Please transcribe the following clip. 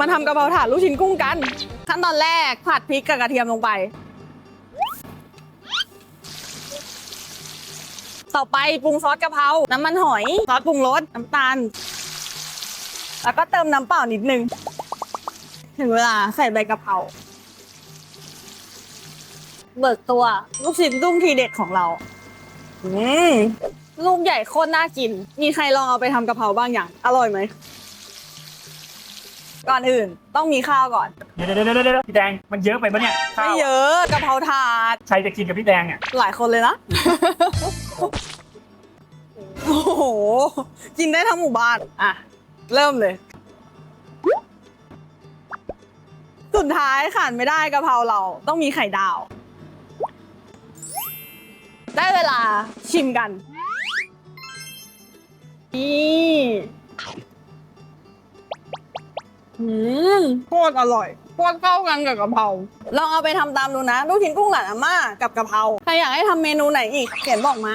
มาทำกะเพราถาดลูกชิ้นกุ้งกัน ขั้นตอนแรกผัดพริกกับกระเทียมลงไป ต่อไปปรุงซอสกะเพรา น้ำมันหอย ซอสปรุงรส น้ำตาล แล้วก็เติมน้ำเปล่านิดนึง ถึงเวลาใส่ใบกะเพรา เบิกตัวลูกชิ้นกุ้งทีเด็ดของเรา อืมลูกใหญ่โคตรน่ากิน มีใครลองเอาไปทำกะเพราบ้างอย่าง อร่อยไหม ก่อนอื่นต้องมีข้าวก่อน เดี๋ยวเดี๋ยวเดี๋ยวเดี๋ยวพี่แดงมันเยอะไปปะเนี่ยข้าไม่วเยอะกะเพราถาด ใครจะกินกับพี่แดงอะหลายคนเลยนะ โอ้โห กินได้ทั้งหมู่บ้าน อะ เริ่มเลย สุดท้ายขาดไม่ได้กะเพราเราต้องมีไข่ดาว ได้เวลาชิมกัน นี่ อืมโคตรอร่อยโคตรเข้ากันกับกะเพราลองเอาไปทำตามดูนะ ลูกชิ้นกุ้งหลานอาม่ากับกะเพราใครอยากให้ทำเมนูไหนอีกเขียนบอกมา